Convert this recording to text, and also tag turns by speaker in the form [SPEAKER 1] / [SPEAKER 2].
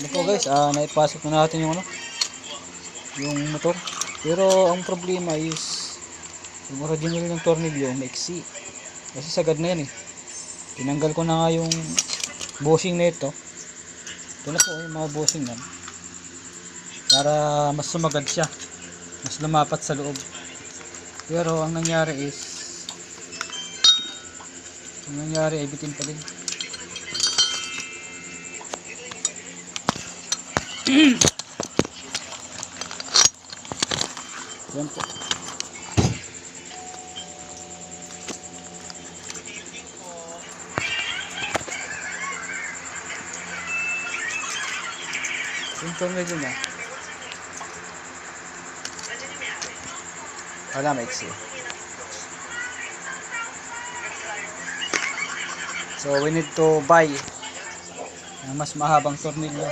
[SPEAKER 1] Ano po guys, ah, naipasok na natin yung ano, yung motor. Pero ang problema is, yung original ng tornilyo, maiksi. Kasi sagad na yan eh. Tinanggal ko na nga yung bushing na ito. Ito na po yung mga bushing yan. Para mas sumagad siya. Mas lumapat sa loob. Pero ang nangyari is, ang nangyari ay bitin pa din. Yan po. Yung tornilyo niya. Wala maiksi. So we need to buy ng mas mahabang tornilyo